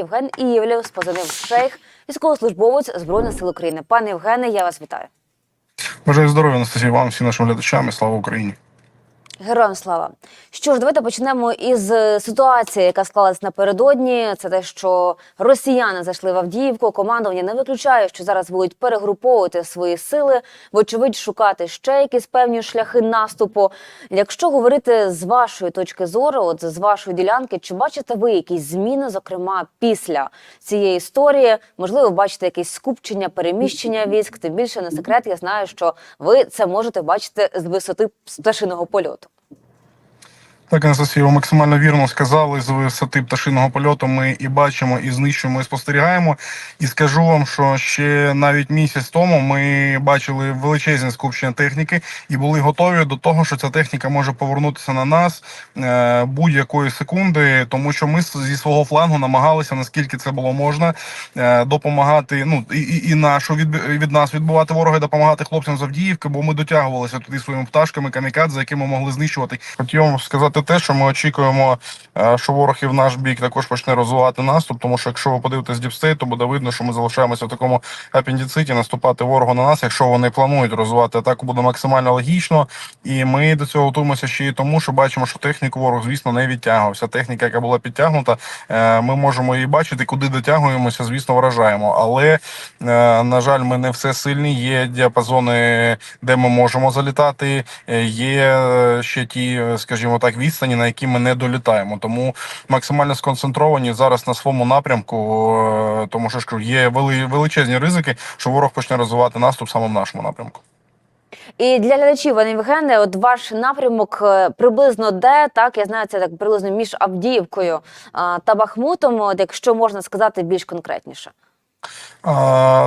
Євген Ієвлєв з позивним Шейх, військовослужбовець Збройних сил України. Пане Євгене, я вас вітаю. Бажаю здоров'я, Анастасія, вам, всім нашим глядачам і слава Україні. Героям слава. Що ж, давайте почнемо із е, ситуації, яка склалась напередодні. Це те, що росіяни зайшли в Авдіївку. Командування не виключає, що зараз будуть перегруповувати свої сили, вочевидь, шукати ще якісь певні шляхи наступу. Якщо говорити з вашої точки зору, от з вашої ділянки, чи бачите ви якісь зміни, зокрема після цієї історії? Можливо, бачите якесь скупчення, переміщення військ. Тим більше не секрет. Я знаю, що ви це можете бачити з висоти пташиного польоту. Так, Анастасія, ви максимально вірно сказали з висоти пташиного польоту. Ми і бачимо, і знищуємо, і спостерігаємо. І скажу вам, що ще навіть місяць тому ми бачили величезне скупчення техніки і були готові до того, що ця техніка може повернутися на нас е, будь-якої секунди, тому що ми зі свого флангу намагалися, наскільки це було можна, е, допомагати. Ну і, і, нашу від, від нас відбувати ворога, і допомагати хлопцям з Авдіївки, бо ми дотягувалися туди своїми пташками, камікадзе, якими могли знищувати. Хотів вам сказати те, що ми очікуємо, е, що ворог і в наш бік також почне розвивати наступ. Тому що якщо ви подивитесь діпстейт, то буде видно, що ми залишаємося в такому апендициті наступати ворогу на нас. Якщо вони планують розвивати атаку, буде максимально логічно. І ми до цього готуємося ще й тому, що бачимо, що техніку ворог, звісно, не відтягувався. Техніка, яка була підтягнута, е, ми можемо її бачити, куди дотягуємося, звісно, вражаємо. Але е, на жаль, ми не все сильні. Є діапазони, де ми можемо залітати. Є ще ті, скажімо так, відстані, на які ми не долітаємо. Тому максимально сконцентровані зараз на своєму напрямку, е, тому що ж є величезні ризики, що ворог почне розвивати наступ саме в нашому напрямку. І для глядачів, пане Євгене, от ваш напрямок е, приблизно де так я знаю, це так приблизно між Авдіївкою та Бахмутом. От якщо можна сказати більш конкретніше.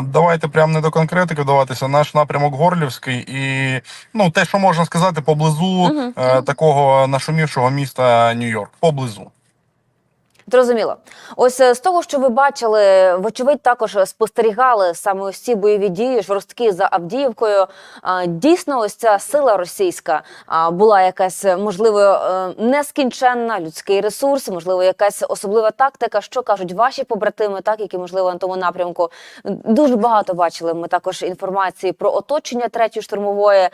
Давайте прямо не до конкретики вдаватися. Наш напрямок Горлівський і ну те, що можна сказати, поблизу е, такого нашумівшого міста Нью-Йорк. Поблизу. Зрозуміло. Ось е, з того, що ви бачили, вочевидь, також спостерігали саме ось ці бойові дії, жорсткі за Авдіївкою. Дійсно, ось ця сила російська була якась, е, можливо, е, нескінченна, людський ресурс, можливо, якась особлива тактика. Що кажуть ваші побратими, так які можливо на тому напрямку дуже багато бачили. Ми також інформації про оточення третьої штурмової.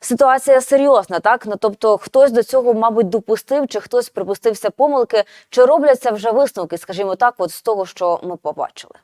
Ситуація серйозна, так ну тобто хтось до цього, мабуть, допустив, чи хтось припустився помилки, чи робляться вже висновки, скажімо так, от з того, що ми побачили.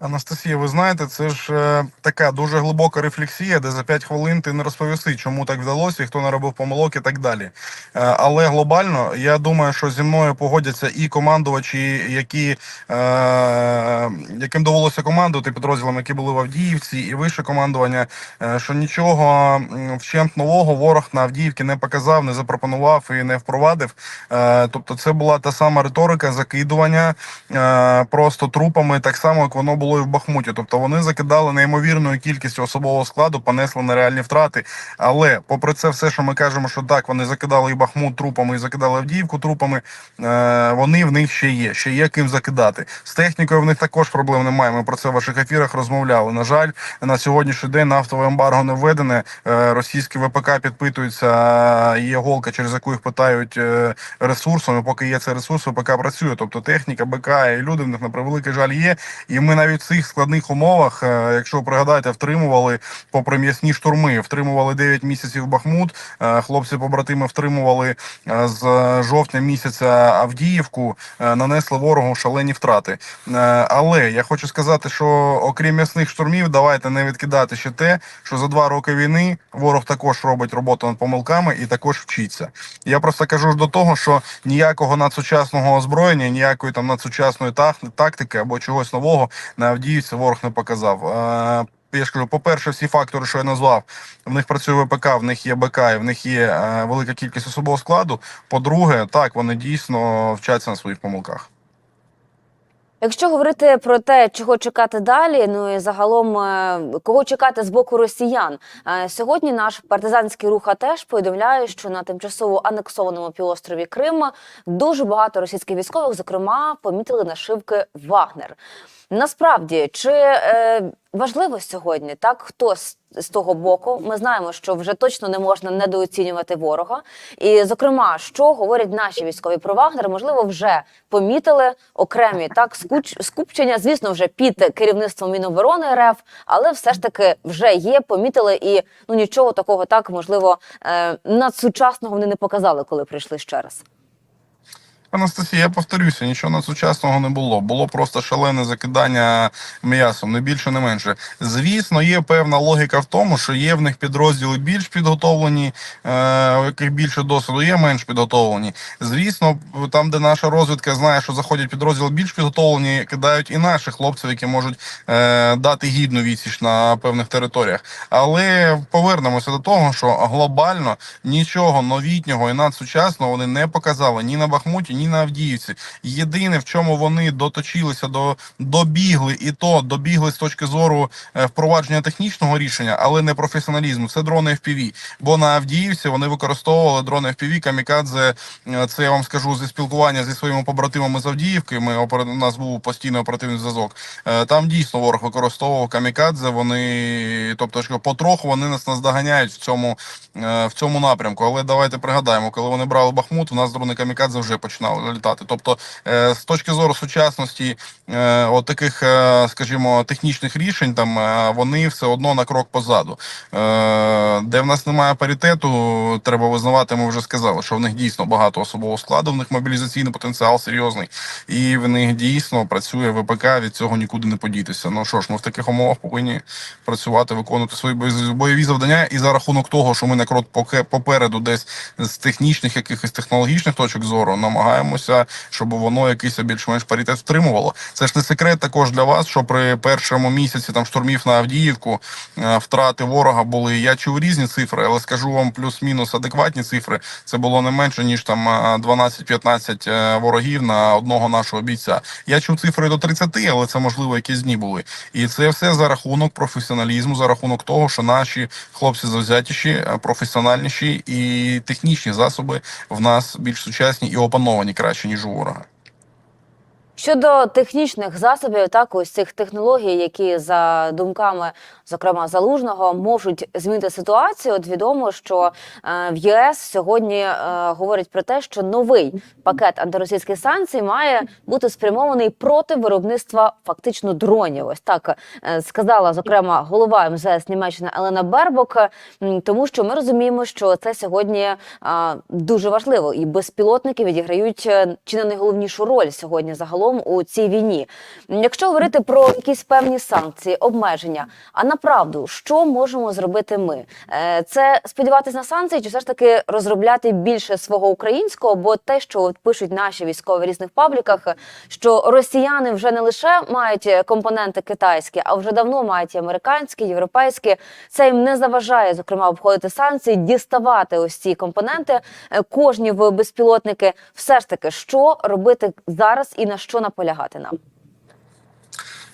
Анастасія, ви знаєте, це ж е, така дуже глибока рефлексія, де за 5 хвилин ти не розповіси, чому так вдалося, і хто не робив помилок і так далі. Е, але глобально я думаю, що зі мною погодяться і командувачі, які, е, яким довелося командувати підрозділами, які були в Авдіївці, і вище командування, е, що нічого вщент нового ворог на Авдіївці не показав, не запропонував і не впровадив. Е, тобто, це була та сама риторика закидування е, просто трупами, так само як воно було і в Бахмуті. Тобто вони закидали неймовірною кількістю особового складу, понесли нереальні втрати. Але попри це, все, що ми кажемо, що так, вони закидали і Бахмут трупами, і закидали Авдіївку трупами. Е, вони в них ще є, ще є ким закидати. З технікою в них також проблем немає. Ми про це в ваших ефірах розмовляли. На жаль, на сьогоднішній день нафтове ембарго не введене. Е, російські ВПК підпитуються. е, Є голка, через яку їх питають ресурсами. Поки є цей ресурс, ВПК працює. Тобто техніка, БК і люди в них на превеликий жаль є. І ми навіть цих складних умовах, е, якщо пригадаєте, втримували попри м'ясні штурми, втримували 9 місяців Бахмут. Е, Хлопці побратими втримували е, з жовтня місяця Авдіївку, нанесли ворогу шалені втрати. Але я хочу сказати, що окрім м'ясних штурмів, давайте не відкидати ще те, що за два роки війни ворог також робить роботу над помилками і також вчиться. Я просто кажу ж до того, що ніякого надсучасного озброєння, ніякої там надсучасної тактики або чогось нового Авдіївці ворог не показав. Я ж кажу, по-перше, всі фактори, що я назвав, в них працює ВПК, в них є БК, і в них є е, велика кількість особового складу. По-друге, так вони дійсно вчаться на своїх помилках. Якщо говорити про те, чого чекати далі, ну і загалом е, кого чекати з боку росіян, Е, сьогодні наш партизанський рух теж повідомляє, що на тимчасово анексованому півострові Крим дуже багато російських військових, зокрема, помітили нашивки Вагнер. Насправді, чи е, важливо сьогодні, так хто з, з того боку. Ми знаємо, що вже точно не можна недооцінювати ворога. І, зокрема, що говорять наші військові про Вагнер, можливо, вже помітили окремі так скуч, скупчення, звісно, вже під керівництвом Міноборони РФ, але все ж таки вже є, помітили, і ну нічого такого так можливо е, надсучасного вони не показали, коли прийшли ще раз. Анастасія, я повторюся, нічого надсучасного не було. Було просто шалене закидання м'ясом, не більше, не менше. Звісно, є певна логіка в тому, що є в них підрозділи більш підготовлені, е, у яких більше досвіду, є менш підготовлені. Звісно, там, де наша розвідка знає, що заходять підрозділи більш підготовлені, кидають і наших хлопців, які можуть е, дати гідну відсіч на певних територіях. Але повернемося до того, що глобально нічого новітнього і надсучасного вони не показали ні на Бахмуті, ні на Авдіївці. Єдине, в чому вони доточилися до добігли, і то добігли з точки зору е, впровадження технічного рішення, але не професіоналізму. Це дрони FPV. Бо на Авдіївці вони використовували дрони FPV, камікадзе. Е, Це я вам скажу зі спілкування зі своїми побратимами з Авдіївки. Ми у нас був постійний оперативний зв'язок. Е, Там дійсно ворог використовував камікадзе. Вони, тобто, що потроху вони нас наздоганяють в цьому в цьому напрямку. Але давайте пригадаємо, коли вони брали Бахмут, у нас дрони камікадзе вже починали літати. Тобто, е, з точки зору сучасності, е, от таких, е, скажімо, технічних рішень, там вони все одно на крок позаду. Де в нас немає паритету, треба визнавати. Ми вже сказали, що в них дійсно багато особового складу, в них мобілізаційний потенціал серйозний, і в них дійсно працює ВПК. Від цього нікуди не подітися. Ну що ж, ми в таких умовах повинні працювати, виконувати свої бойові- завдання. І за рахунок того, що ми на крок попереду, десь з технічних якихось технологічних точок зору, намагаємося, щоб воно якийсь більш-менш паритет втримувало. Це ж не секрет також для вас, що при першому місяці там штурмів на Авдіївку е, втрати ворога були. Я чув різні цифри, але скажу вам плюс-мінус адекватні цифри. Це було не менше ніж там е, 12-15 е, ворогів на одного нашого бійця. Я чув цифри до 30, але це можливо якісь дні були. І це все за рахунок професіоналізму, за рахунок того, що наші хлопці завзятіші, е, професіональніші і технічні засоби в нас більш сучасні і опановані краще ніж у ворога. Щодо технічних засобів, так ось цих технологій, які за думками, зокрема залужного, можуть змінити ситуацію. От відомо, що е, в ЄС сьогодні е, говорять про те, що новий пакет антиросійських санкцій має бути спрямований проти виробництва фактично дронів. Ось так е, сказала зокрема голова МЗС Німеччини Елена Бербок, тому що ми розуміємо, що це сьогодні дуже важливо, і безпілотники відіграють чи не найголовнішу роль сьогодні загалом у цій війні. Якщо говорити про якісь певні санкції, обмеження, а направду, що можемо зробити ми? Е, Це сподіватися на санкції, чи все ж таки розробляти більше свого українського? Бо те, що пишуть наші військові в різних пабліках, що росіяни вже не лише мають компоненти китайські, а вже давно мають і американські, європейські. Це їм не заважає, зокрема, обходити санкції, діставати ось ці компоненти е, кожні в безпілотники. Все ж таки, що робити зараз і на що наполягати нам?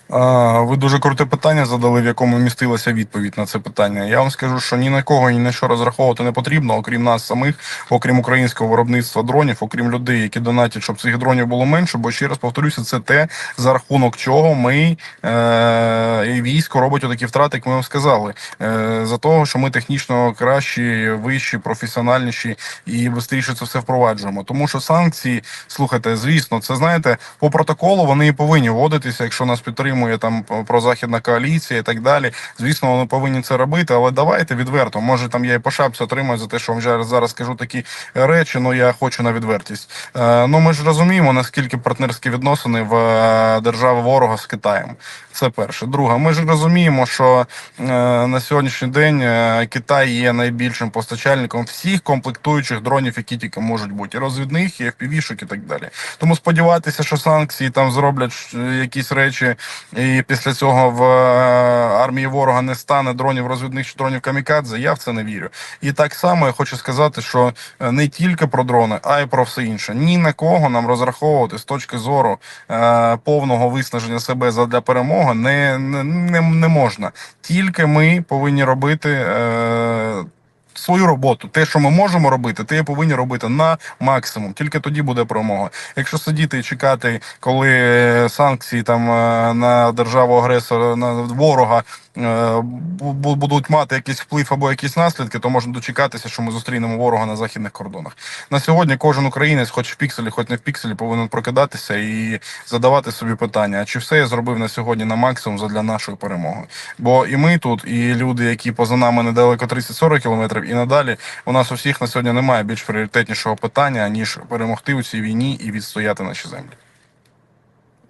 Ви дуже круте питання задали, в якому містилася відповідь на це питання. Я вам скажу, що ні на кого ні на що розраховувати не потрібно, окрім нас самих, окрім українського виробництва дронів, окрім людей, які донатять, щоб цих дронів було менше. Бо ще раз повторюся, це те, за рахунок чого ми е- військо робить такі втрати, як ми вам сказали. Е- за того, що ми технічно кращі, вищі, професіональніші і швидше це все впроваджуємо. Тому що санкції, слухайте, звісно, це знаєте, по протоколу вони і повинні вводитися, якщо нас підтримує там прозахідна коаліція і так далі. Звісно, вони повинні це робити, але давайте відверто. Може, там я і по шапці отримаю за те, що вам зараз скажу такі речі. Ну я хочу на відвертість. Е, ну ми ж розуміємо, наскільки партнерські відносини в е, держави ворога з Китаєм. Це перше. Друге, ми ж розуміємо, що е, на сьогоднішній день е, Китай є найбільшим постачальником всіх комплектуючих дронів, які тільки можуть бути, і розвідних, і FPV-шок і так далі. Тому сподіватися, що санкції там зроблять е, якісь речі, і після цього в е, армії ворога не стане дронів розвідних чи дронів камікадзе. Я в це не вірю. І так само я хочу сказати, що е, не тільки про дрони, а й про все інше. Ні на кого нам розраховувати з точки зору е, повного виснаження себе задля перемоги не, не, не, не можна. Тільки ми повинні робити. Е, свою роботу. Те, що ми можемо робити, те повинні робити на максимум. Тільки тоді буде перемога. Якщо сидіти і чекати, коли е, санкції там е, на державу агресора на ворога е, бу- бу- будуть мати якийсь вплив або якісь наслідки, то можна дочекатися, що ми зустрінемо ворога на західних кордонах. На сьогодні кожен українець, хоч в пікселі, хоч не в пікселі, повинен прокидатися і задавати собі питання: чи все я зробив на сьогодні на максимум для нашої перемоги? Бо і ми тут, і люди, які поза нами недалеко 30-40 кілометрів, і надалі у нас у всіх на сьогодні немає більш пріоритетнішого питання ніж перемогти у цій війні і відстояти наші землі.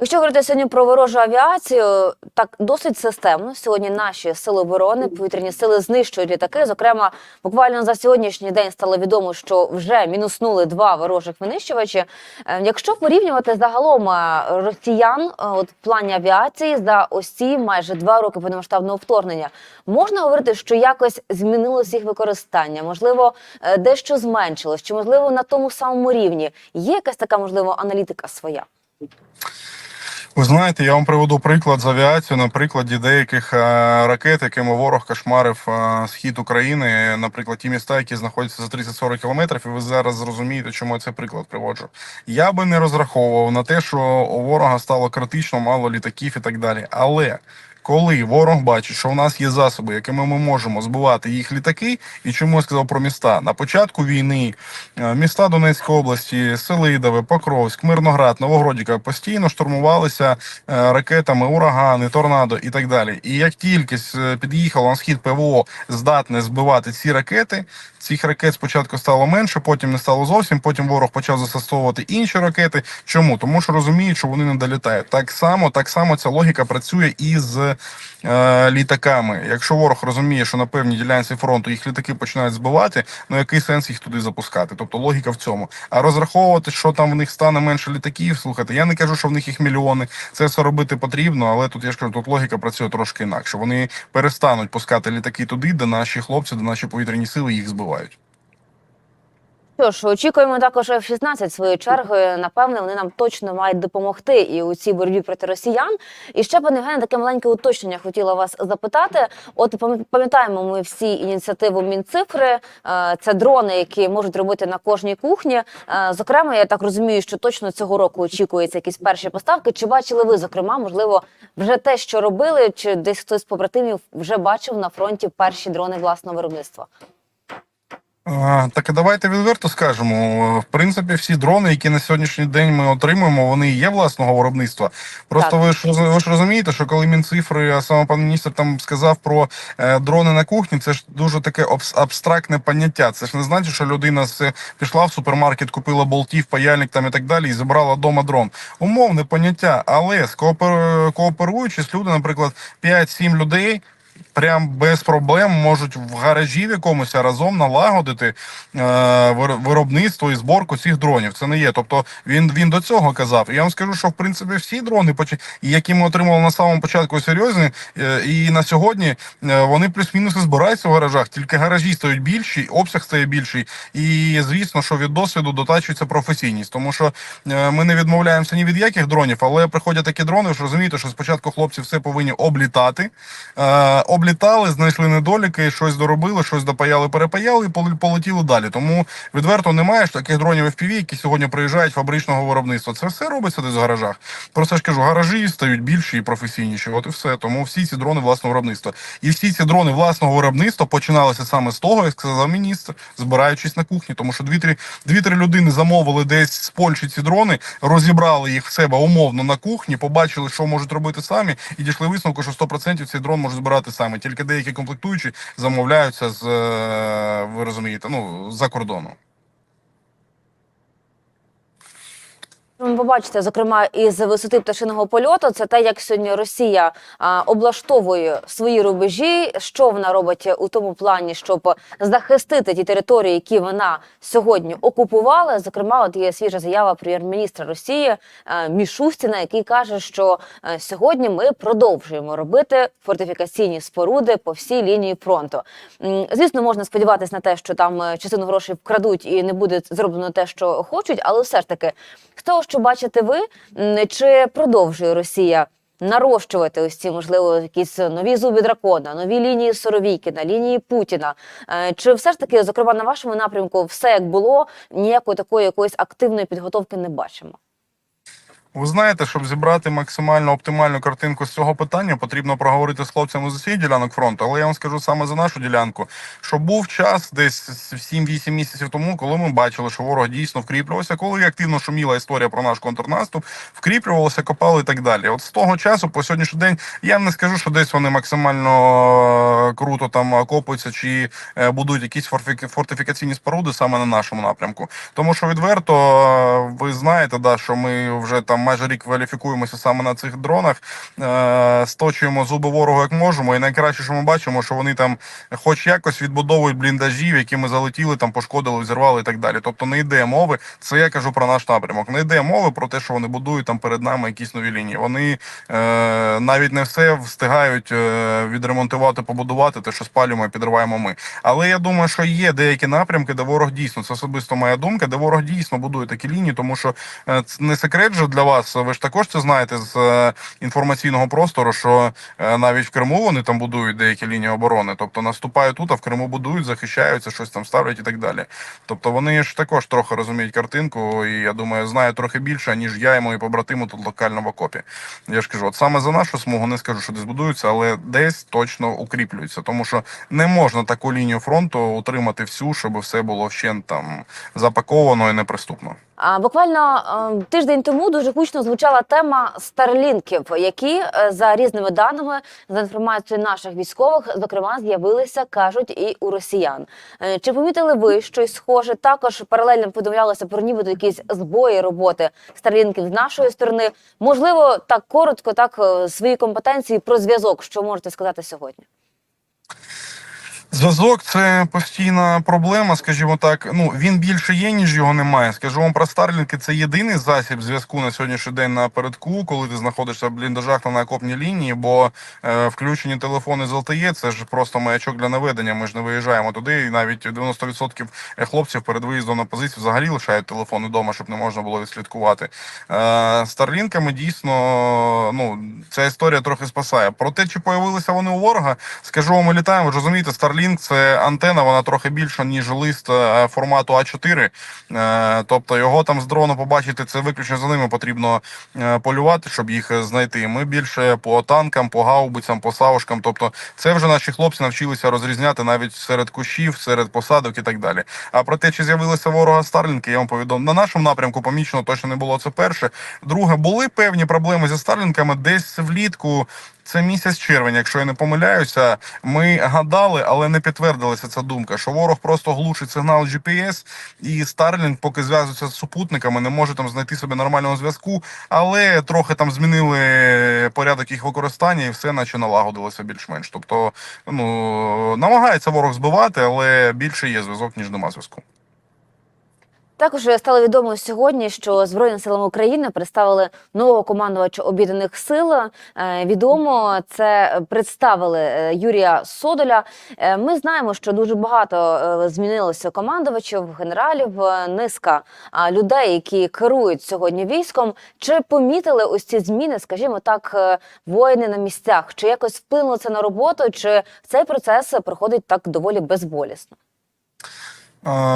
Якщо говорити сьогодні про ворожу авіацію, так досить системно. Сьогодні наші сили оборони, повітряні сили знищують літаки. Зокрема, буквально за сьогоднішній день стало відомо, що вже мінуснули два ворожих винищувачі. Е, Якщо порівнювати загалом е, росіян, е, от в плані авіації за ось майже два роки повномасштабного вторгнення, можна говорити, що якось змінилось їх використання, можливо, дещо зменшилось, чи можливо на тому самому рівні є якась така можливо аналітика своя. Ви знаєте, я вам приведу приклад з авіації на прикладі деяких е, ракет, якими ворог кошмарив е, схід України, наприклад, ті міста, які знаходяться за 30-40 кілометрів, і ви зараз зрозумієте, чому я цей приклад приводжу. Я би не розраховував на те, що у ворога стало критично мало літаків і так далі. Але коли ворог бачить, що у нас є засоби, якими ми можемо збивати їх літаки, і чому я сказав про міста на початку війни, е, міста Донецької області, Селидове, Покровськ, Мирноград, Новогродіка постійно штурмувалися е, ракетами, урагани, торнадо і так далі. І як тільки е, під'їхало на схід ПВО здатне збивати ці ракети, цих ракет спочатку стало менше, потім не стало зовсім. Потім ворог почав застосовувати інші ракети. Чому? Тому що розуміють, що вони не долітають. Так само, так само ця логіка працює і з е, літаками. Якщо ворог розуміє, що на певній ділянці фронту їх літаки починають збивати, ну який сенс їх туди запускати? Тобто логіка в цьому. А розраховувати, що там в них стане менше літаків, слухайте, я не кажу, що в них їх мільйони. Це все робити потрібно, але тут я ж кажу, тут логіка працює трошки інакше. Вони перестануть пускати літаки туди, де наші хлопці, де наші повітряні сили їх збивають. Що ж, очікуємо також F-16 своєю чергою. Напевне, вони нам точно мають допомогти і у цій боротьбі проти росіян. І ще, пане Євгене, таке маленьке уточнення хотіла вас запитати. От пам- пам'ятаємо ми всі ініціативу Мінцифри. Е, Це дрони, які можуть робити на кожній кухні. Е, Зокрема, я так розумію, що точно цього року очікується якісь перші поставки. Чи бачили ви, зокрема, можливо, вже те, що робили, чи десь хтось з побратимів вже бачив на фронті перші дрони власного виробництва? Так і давайте відверто скажемо. В принципі, всі дрони, які на сьогоднішній день ми отримуємо, вони є власного виробництва. Просто Так. ви ж ви ж розумієте, що коли Мінцифри, а саме пан міністр там сказав про е, дрони на кухні, це ж дуже таке абс- абстрактне поняття. Це ж не значить, що людина все пішла в супермаркет, купила болтів, паяльник там і так далі, і забрала вдома дрон. Умовне поняття, але скоопер- кооперуючись, люди, наприклад, 5-7 людей. Прям без проблем можуть в гаражі в якомусь разом налагодити е, виробництво і зборку цих дронів. Це не є. Тобто він, він до цього казав. І я вам скажу, що в принципі всі дрони, які ми отримали на самому початку серйозні, е, і на сьогодні е, вони плюс-мінус збираються в гаражах. Тільки гаражі стають більші, обсяг стає більший. І звісно, що від досвіду дотачується професійність, тому що е, ми не відмовляємося ні від яких дронів, але приходять такі дрони, ви ж розумієте, що спочатку хлопці все повинні облітати. Е, облітали, знайшли недоліки, щось доробили, щось допаяли, перепаяли і поле- полетіли далі. Тому відверто немає ж таких дронів FPV, які сьогодні приїжджають фабричного виробництва. Це все робиться десь в гаражах. Просто ж кажу, гаражі стають більші і професійніші. От і все. Тому всі ці дрони власного виробництва. І всі ці дрони власного виробництва починалися саме з того, як сказав міністр, збираючись на кухні. Тому що дві-три дві-три людини замовили десь з Польщі ці дрони, розібрали їх в себе умовно на кухні, побачили, що можуть робити самі, і дійшли висновку, що 100% цей дрон може збирати самі. Тільки деякі комплектуючі замовляються з е, ви розумієте, ну за кордону. Ви побачите, зокрема, із висоти пташиного польоту, це те, як сьогодні Росія а, облаштовує свої рубежі, що вона робить у тому плані, щоб захистити ті території, які вона сьогодні окупувала. Зокрема, от є свіжа заява прем'єр-міністра Росії а, Мішустіна, який каже, що а, сьогодні ми продовжуємо робити фортифікаційні споруди по всій лінії фронту. Звісно, можна сподіватися на те, що там е, частину грошей вкрадуть і не буде зроблено те, що хочуть, але все ж таки того, що бачите ви, чи продовжує Росія нарощувати ось ці, можливо, якісь нові зуби дракона, нові лінії Соровійкіна, лінії Путіна? Е, Чи все ж таки, зокрема, на вашому напрямку, все як було, ніякої такої якоїсь активної підготовки не бачимо? Ви знаєте, щоб зібрати максимально оптимальну картинку з цього питання, потрібно проговорити з хлопцями з усіх ділянок фронту. Але я вам скажу саме за нашу ділянку, що був час десь 7-8 місяців тому, коли ми бачили, що ворог дійсно вкріплювався, коли активно шуміла історія про наш контрнаступ, вкріплювалося, копали і так далі. От з того часу, по сьогоднішній день, я не скажу, що десь вони максимально е, круто там окопуються чи е, будують якісь фортифі- фортифікаційні споруди саме на нашому напрямку. Тому що відверто е, ви знаєте, да, що ми вже там майже рік кваліфікуємося саме на цих дронах, е, сточуємо зуби ворогу як можемо. І найкраще, що ми бачимо, що вони там, хоч якось відбудовують бліндажі, в які ми залетіли, там пошкодили, зірвали і так далі. Тобто не йде мови. Це я кажу про наш напрямок. Не йде мови про те, що вони будують там перед нами якісь нові лінії. Вони е, навіть не все встигають е, відремонтувати, побудувати, те, що спалюємо і підриваємо ми. Але я думаю, що є деякі напрямки, де ворог дійсно це особисто моя думка, де ворог дійсно будує такі лінії, тому що е, це не секрет же для вас. Ви ж також це знаєте з е, інформаційного простору, що е, навіть в Криму вони там будують деякі лінії оборони. Тобто наступають тут, а в Криму будують, захищаються, щось там ставлять і так далі. Тобто вони ж також трохи розуміють картинку, і я думаю, знають трохи більше, ніж я і мої побратими тут локально в окопі. Я ж кажу, от саме за нашу смугу не скажу, що десь будуються, але десь точно укріплюються, тому що не можна таку лінію фронту утримати всю, щоб все було вщент там запаковано і неприступно. Буквально е, тиждень тому дуже гучно звучала тема старлінків, які е, за різними даними, за інформацією наших військових, зокрема, з'явилися, кажуть, і у росіян. Е, Чи помітили ви щось схоже? Також паралельно повідомлялося про нібито якісь збої роботи старлінків з нашої сторони. Можливо, так коротко, так свої компетенції про зв'язок. Що можете сказати сьогодні? Зв'язок це постійна проблема, скажімо так. Ну він більше є, ніж його немає. Скажу вам про Старлінки. Це єдиний засіб зв'язку на сьогоднішній день напередку, коли ти знаходишся в бліндажах та на окопній лінії, бо е, включені телефони з LTE, це ж просто маячок для наведення. Ми ж не виїжджаємо туди, і навіть 90% хлопців перед виїздом на позицію взагалі лишають телефони вдома, щоб не можна було відслідкувати. Е, Старлінками дійсно ну ця історія трохи спасає. Про те, чи появилися вони у ворога, скажу вам, ми літаємо. Ви розумієте, Starlink – це антена, вона трохи більша, ніж лист е, формату А4. Е, Тобто його там з дрону побачити, це виключно за ними потрібно е, полювати, щоб їх знайти. Ми більше по танкам, по гаубицям, по савушкам. Тобто, це вже наші хлопці навчилися розрізняти навіть серед кущів, серед посадок і так далі. А про те, чи з'явилися ворога Старлінки, я вам повідомив. На нашому напрямку помічено точно не було. Це перше. Друге, були певні проблеми зі Старлінками десь влітку. Це місяць червень, якщо я не помиляюся. Ми гадали, але не підтвердилася ця думка, що ворог просто глушить сигнал GPS, і Starlink, поки зв'язується з супутниками, не може там знайти собі нормального зв'язку, але трохи там змінили порядок їх використання, і все наче налагодилося більш-менш. Тобто, ну намагається ворог збивати, але більше є зв'язок, ніж нема зв'язку. Також стало відомо сьогодні, що Збройним силам України представили нового командувача об'єднаних сил. Е, Відомо це представили е, Юрія Содоля. Е, Ми знаємо, що дуже багато змінилося командувачів, генералів, низка людей, які керують сьогодні військом. Чи помітили ось ці зміни, скажімо так, воїни на місцях? Чи якось вплинуло це на роботу? Чи цей процес проходить так доволі безболісно?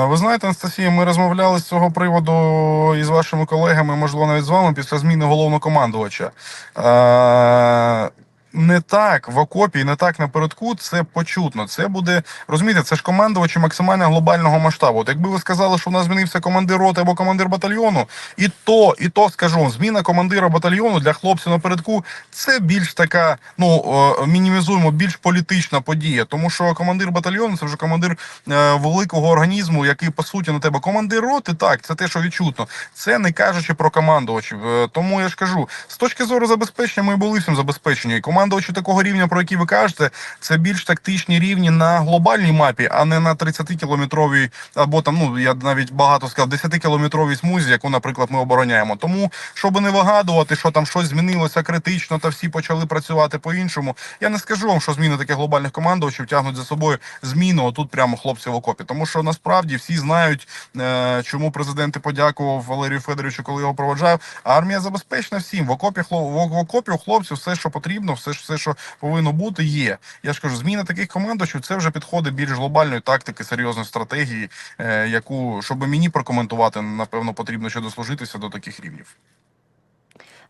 Ви знаєте, Анастасія, ми розмовляли з цього приводу із вашими колегами, можливо, навіть з вами після зміни головнокомандувача. Не так в окопі, не так напередку це почутно. Це буде розумієте, це ж командувачі максимально глобального масштабу. От якби ви сказали, що в нас змінився командир роти або командир батальйону, і то, і то скажу, зміна командира батальйону для хлопців напередку це більш така, ну мінімізуємо, більш політична подія. Тому що командир батальйону це вже командир е, великого організму, який по суті на тебе командир роти. Так, це те, що відчутно. Це не кажучи про командувачів. Е, Тому я ж кажу, з точки зору забезпечення, ми були всім забезпечені. І командувачі такого рівня, про які ви кажете, це більш тактичні рівні на глобальній мапі, а не на 30-кілометровій або там, ну я навіть багато сказав, 10-кілометровій смузі, яку, наприклад, ми обороняємо. Тому, щоб не вигадувати, що там щось змінилося критично, та всі почали працювати по-іншому. Я не скажу вам, що зміни таких глобальних командувачів тягнуть за собою зміну отут прямо хлопці в окопі. Тому що насправді всі знають, е, чому президент подякував Валерію Федоровичу, коли його проводжав. Армія забезпечена всім. В окопі в окопі у хлопців все, що потрібно, все, все, що повинно бути, є. Я ж кажу, зміна таких командувачів це вже підходи більш глобальної тактики, серйозної стратегії, е, яку щоб мені прокоментувати, напевно, потрібно ще дослужитися до таких рівнів.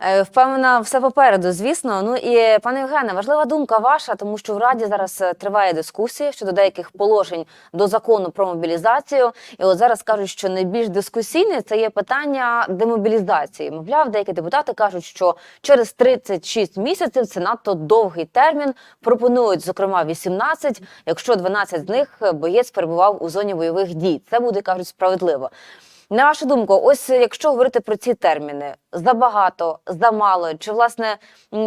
Е, Впевнена, все попереду, звісно. Ну і пане Євгене, важлива думка ваша, тому що в Раді зараз е, триває дискусія щодо деяких положень до закону про мобілізацію. І от зараз кажуть, що найбільш дискусійне це є питання демобілізації. Мовляв, деякі депутати кажуть, що через 36 місяців це надто довгий термін. Пропонують, зокрема, 18, якщо 12 з них е, боєць перебував у зоні бойових дій. Це буде кажуть справедливо. На вашу думку, ось якщо говорити про ці терміни, забагато, замало, чи власне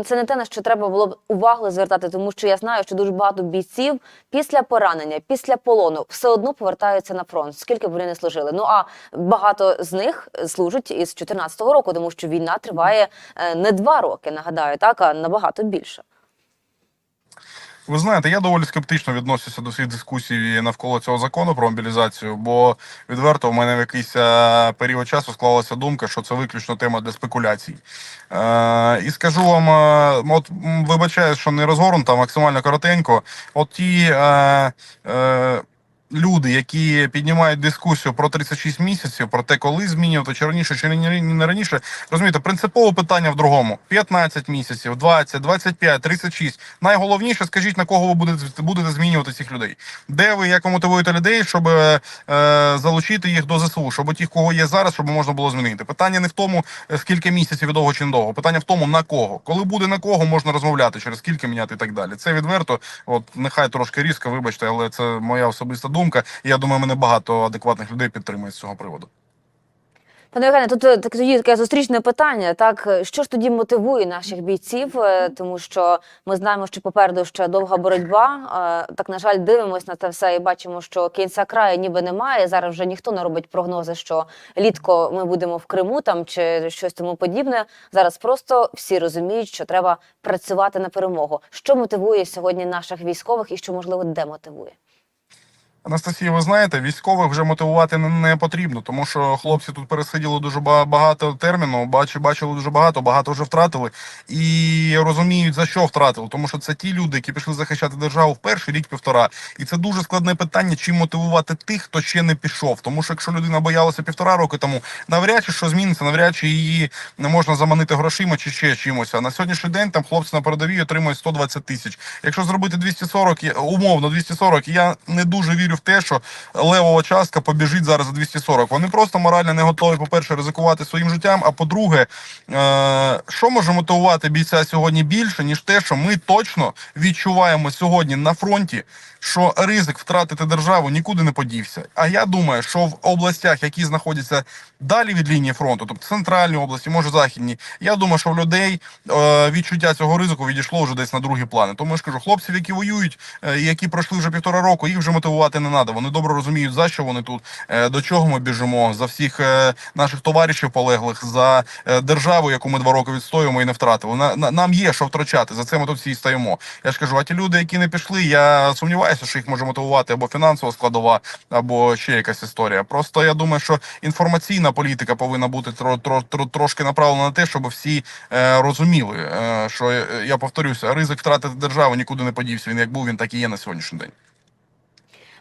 це не те, на що треба було б увагу звертати, тому що я знаю, що дуже багато бійців після поранення, після полону все одно повертаються на фронт, скільки б вони не служили. Ну а багато з них служать із 2014 року, тому що війна триває е, не два роки, нагадаю, так а набагато більше. Ви знаєте, я доволі скептично відносився до всіх дискусій навколо цього закону про мобілізацію, бо відверто в мене в якийсь е, період часу склалася думка, що це виключно тема для спекуляцій. Е, і скажу вам, е, от вибачаю, що не розгорнута максимально коротенько. От ті. Е, е, Люди, які піднімають дискусію про 36 місяців, про те, коли змінювати, чи раніше, чи не раніше, розумієте, принципове питання в другому: 15 місяців, 20, 25, 36. Найголовніше, скажіть, на кого ви будете, будете змінювати цих людей? Де ви як ви мотивуєте людей, щоб е, залучити їх до ЗСУ, щоб ті, кого є зараз, щоб можна було змінити? Питання не в тому, е, скільки місяців і довго чи недовго. Питання в тому, на кого. Коли буде на кого, можна розмовляти, через скільки міняти і так далі. Це відверто. От нехай трошки різко, вибачте, але це моя особиста думка. І я думаю, мене багато адекватних людей підтримує з цього приводу. Пане Євгене, тут е, так тоді таке зустрічне питання. Так е, що ж тоді мотивує наших бійців? Е, Тому що ми знаємо, що попереду ще довга боротьба. Так на жаль, дивимося на це все і бачимо, що кінця краю ніби немає. Зараз вже ніхто не робить прогнози, що літко ми будемо в Криму там чи щось тому подібне. Зараз просто всі розуміють, що треба працювати на перемогу. Що мотивує сьогодні наших військових і що можливо демотивує? Анастасія, ви знаєте, військових вже мотивувати не, потрібно, тому що хлопці тут пересиділи дуже багато терміну, бачили, бачили дуже багато, багато вже втратили і розуміють за що втратили. Тому що це ті люди, які пішли захищати державу в перший рік півтора. І це дуже складне питання, чим мотивувати тих, хто ще не пішов. Тому що якщо людина боялася півтора роки тому, навряд чи що зміниться, навряд чи її не можна заманити грошима чи ще чимось. А на сьогоднішній день там хлопці на передовій отримують 120 тисяч. Якщо зробити 240, я- умовно 240, я не дуже вірю в те, що левова частка побіжить зараз за 240. Вони просто морально не готові, по-перше, ризикувати своїм життям. А по-друге, е- що може мотивувати бійця сьогодні більше, ніж те, що ми точно відчуваємо сьогодні на фронті, що ризик втратити державу нікуди не подівся. А я думаю, що в областях, які знаходяться далі від лінії фронту, тобто центральні області, може західні, я думаю, що в людей е, відчуття цього ризику відійшло вже десь на другі плани. Тому я ж кажу, хлопців, які воюють, е, які пройшли вже півтора року, їх вже мотивувати не треба. Вони добре розуміють, за що вони тут, е, до чого ми біжимо, за всіх е, наших товаришів полеглих, за е, державу, яку ми два роки відстоюємо і не втратили. На, на- нам є що втрачати. За це ми тут всі і стоїмо. Я ж кажу, а ті люди, які не пішли, я сумніваюся, що їх може мотивувати або фінансова складова, або ще якась історія. Просто я думаю, що інформаційна політика повинна бути тро, тро, тро, трошки направлена на те, щоб всі розуміли, що я повторюся, ризик втратити державу нікуди не подівся. Він як був, він так і є на сьогоднішній день.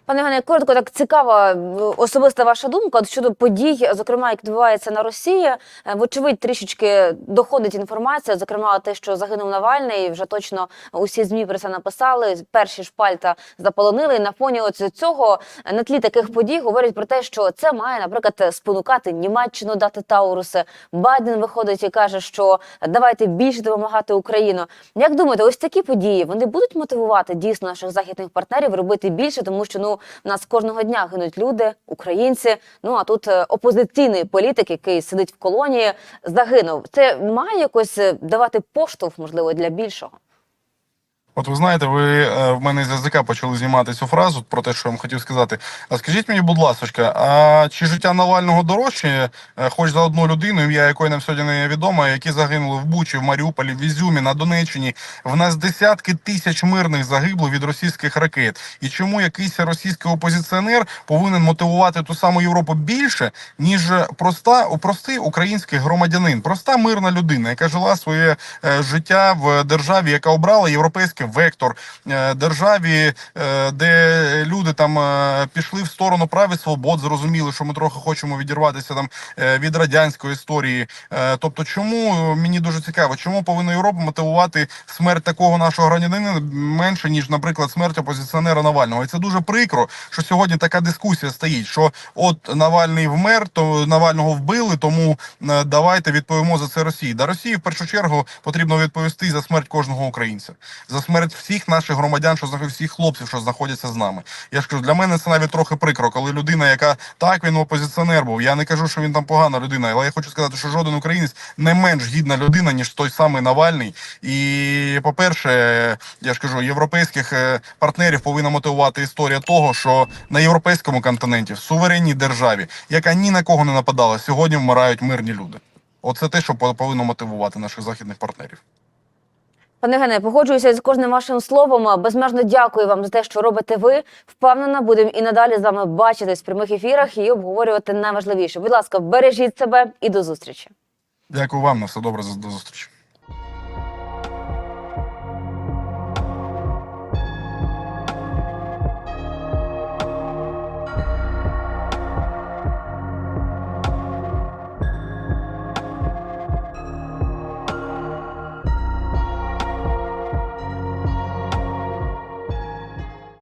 Пане Євгене, коротко так цікава е, особиста ваша думка щодо подій, зокрема, як відбувається на Росії. Е, Вочевидь, трішечки доходить інформація, зокрема, те, що загинув Навальний. Вже точно усі змі про це написали. Перші шпальта заполонили. І на фоні цього е, на тлі таких подій говорять про те, що це має, наприклад, спонукати Німеччину дати Тауруси. Байден виходить і каже, що давайте більше допомагати Україну. Як думаєте, ось такі події вони будуть мотивувати дійсно наших західних партнерів робити більше, тому що ну в нас кожного дня гинуть люди, українці. Ну а тут е, опозиційний політик, який сидить в колонії, загинув. Це має якось е, давати поштовх, можливо, для більшого. От ви знаєте, ви е, в мене з язика почали знімати цю фразу про те, що я вам хотів сказати. А скажіть мені, будь ласка, а чи життя Навального дорожче, е, хоч за одну людину, ім'я якої нам сьогодні не відомо, які загинули в Бучі, в Маріуполі, в Ізюмі, на Донеччині? В нас десятки тисяч мирних загибло від російських ракет. І чому якийсь російський опозиціонер повинен мотивувати ту саму Європу більше, ніж проста простий український громадянин, проста мирна людина, яка жила своє е, життя в державі, яка обрала європейський вектор, е, державі, е, де люди там е, пішли в сторону прав і свобод, зрозуміли, що ми трохи хочемо відірватися там від радянської історії. Тобто, чому мені дуже цікаво, чому повинна Європа мотивувати смерть такого нашого громадянина менше ніж, наприклад, смерть опозиціонера Навального? І це дуже прикро, що сьогодні така дискусія стоїть. Що от Навальний вмер, то Навального вбили, тому давайте відповімо за це Росії. Да Росії в першу чергу потрібно відповісти за смерть кожного українця, за смерть всіх наших громадян, що всіх хлопців, що знаходяться з нами. Я ж кажу, для мене це навіть трохи прикро, коли людина, яка так він опозиціонер був. Я не кажу, що він там погана людина, але я хочу сказати, що жоден українець не менш гідна людина, ніж той самий Навальний. І по-перше, я ж кажу, європейських е, партнерів повинна мотивувати історія того, що на європейському континенті, в суверенній державі, яка ні на кого не нападала, сьогодні вмирають мирні люди. Оце те, що по- повинно мотивувати наших західних партнерів. Пане Гене, погоджуюся з кожним вашим словом. Безмежно дякую вам за те, що робите ви. Впевнена, будемо і надалі з вами бачитись в прямих ефірах і обговорювати найважливіше. Будь ласка, бережіть себе і до зустрічі. Дякую вам на все добре. До зустрічі.